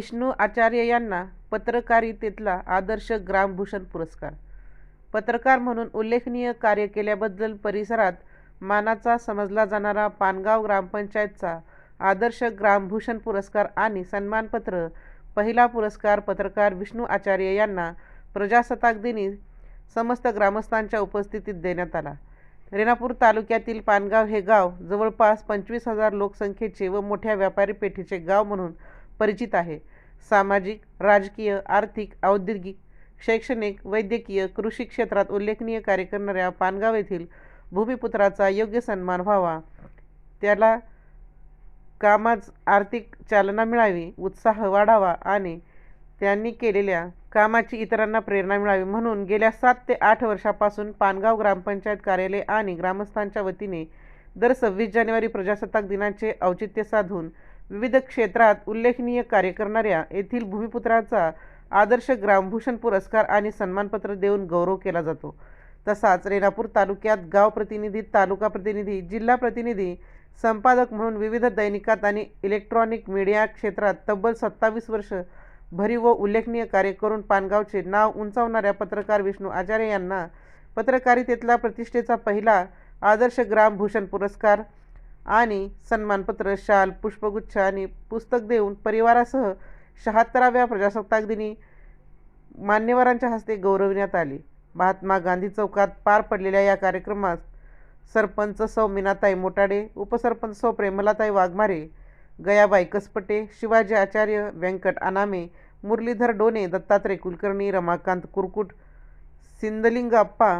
विष्णू आचार्य यांना पत्रकारितेतला आदर्श ग्रामभूषण पुरस्कार. पत्रकार म्हणून उल्लेखनीय कार्य केल्याबद्दल परिसरात मानाचा समजला जाणारा पानगाव ग्रामपंचायतचा आदर्श ग्रामभूषण पुरस्कार आणि सन्मानपत्र पहिला पुरस्कार पत्रकार विष्णू आचार्य यांना प्रजासत्ताक दिनी समस्त ग्रामस्थांच्या उपस्थितीत देण्यात आला. रेणापूर तालुक्यातील पानगाव हे गाव जवळपास पंचवीस हजार लोकसंख्येचे व मोठ्या व्यापारी पेठेचे गाव म्हणून परिचित आहे. सामाजिक राजकीय आर्थिक औद्योगिक शैक्षणिक वैद्यकीय कृषी क्षेत्रात उल्लेखनीय कार्य करणाऱ्या पानगाव येथील भूमिपुत्राचा योग्य सन्मान व्हावा. त्याला कामाज आर्थिक चालना मिळावी उत्साह वाढावा आणि त्यांनी केलेल्या कामाची इतरांना प्रेरणा मिळावी म्हणून गेल्या सात ते आठ वर्षापासून पानगाव ग्रामपंचायत कार्यालय आणि ग्रामस्थांच्या वतीने दर सव्वीस जानेवारी प्रजासत्ताक दिनाचे औचित्य साधून विविध क्षेत्रात उल्लेखनीय कार्य करणाऱ्या येथील भूमिपुत्राचा आदर्श ग्रामभूषण पुरस्कार आणि सन्मानपत्र देऊन गौरव केला जातो. तसाच रेणापूर तालुक्यात गाव प्रतिनिधी तालुका प्रतिनिधी जिल्हा प्रतिनिधी संपादक म्हणून विविध दैनिकात आणि इलेक्ट्रॉनिक मीडिया क्षेत्रात तब्बल सत्तावीस वर्ष भरीव व उल्लेखनीय कार्य करून पानगावचे नाव उंचावणाऱ्या पत्रकार विष्णू आचार्य यांना पत्रकारितेतला प्रतिष्ठेचा पहिला आदर्श ग्रामभूषण पुरस्कार आणि सन्मानपत्र शाल पुष्पगुच्छ आणि पुस्तक देऊन परिवारासह शहात्तराव्या प्रजासत्ताक दिनी मान्यवरांच्या हस्ते गौरविण्यात आले. महात्मा गांधी चौकात पार पडलेल्या या कार्यक्रमात सरपंच सौ मीनाताई मोटाडे उपसरपंच सौ प्रेमलाताई वाघमारे गयाबाई कसपटे शिवाजी आचार्य व्यंकट अनामे मुरलीधर डोने दत्तात्रय कुलकर्णी रमाकांत कुरकुट सिंदलिंग अप्पा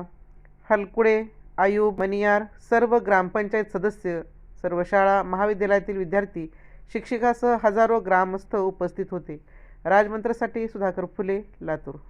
हलकुडे आयुब मनियार सर्व ग्रामपंचायत सदस्य सर्व शाळा महाविद्यालयातील विद्यार्थी शिक्षिकासह हजारो ग्रामस्थ उपस्थित होते. राजमंत्रसाठी सुधाकर फुले लातूर.